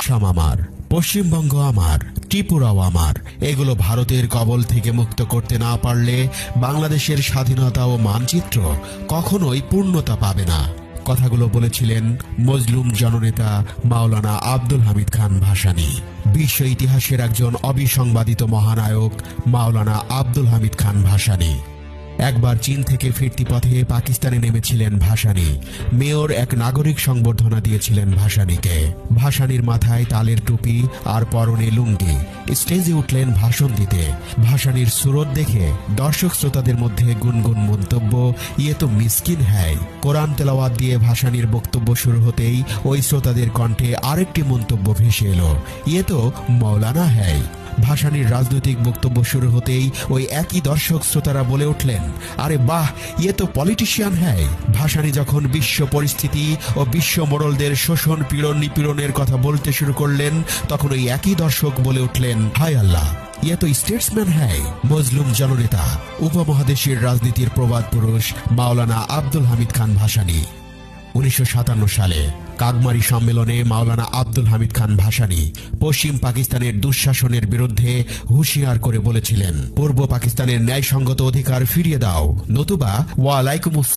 আসাম আমার, পশ্চিমবঙ্গ আমার, ত্রিপুরাও আমার। এগুলো ভারতের কবল থেকে মুক্ত করতে না পারলে বাংলাদেশের স্বাধীনতা ও মানচিত্র কখনোই পূর্ণতা পাবে না। কথাগুলো বলেছিলেন মজলুম জননেতা মাওলানা আব্দুল হামিদ খান ভাসানী। বিশ্ব ইতিহাসের একজন অবিসংবাদিত মহানায়ক মাওলানা আব্দুল হামিদ খান ভাসানী। একবার চীন থেকে ফিরতি পথে পাকিস্তানে নেমেছিলেন ভাসানি। মেয়র এক নাগরিক সংবর্ধনা দিয়েছিলেন ভাসানিকে। ভাসানীর মাথায় তালের টুপি আর পরনে লুঙ্গি। স্টেজে উঠলেন ভাষণ দিতে। ভাসানীর সুরত দেখে দর্শক শ্রোতাদের মধ্যে গুনগুন মন্তব্য ইয়ে তো মিসকিন হ্যায়। কোরআন তেলাওয়াত দিয়ে ভাসানীর বক্তব্য শুরু হতেই ওই শ্রোতাদের কণ্ঠে আরেকটি মন্তব্য ভেসে এলো ইয়ে তো মৌলানা হ্যায়। ভাসানীর রাজনৈতিক বক্তব্য শুরু হতেই ওই একই দর্শক শ্রোতারা বলে উঠলেন, আরে বাহ ইয়ে তো পলিটিশিয়ান হ্যায় ভাসানী যখন বিশ্ব পরিস্থিতি ও বিশ্ব মোড়লদের শোষণ, পীড়ন, নিপীড়নের কথা বলতে শুরু করলেন, তখন ওই একই দর্শক বলে উঠলেন, হায় আল্লাহ ইয়ে তো স্টেটসম্যান হ্যায় মজলুম জননেতা, উপমহাদেশের রাজনীতির প্রবাদ পুরুষ মাওলানা আব্দুল হামিদ খান ভাসানী। উনিশশো সাতান্ন সালে কাগমারি সম্মেলনে মাওলানা আব্দুল হামিদ খান ভাসানী পশ্চিম পাকিস্তানের দুঃশাসনের বিরুদ্ধে হুঁশিয়ার করে বলেছিলেন, পূর্ব পাকিস্তানের ন্যায়সঙ্গত অধিকার ফিরিয়ে দাও, নতুবা ওয়ালাইকুম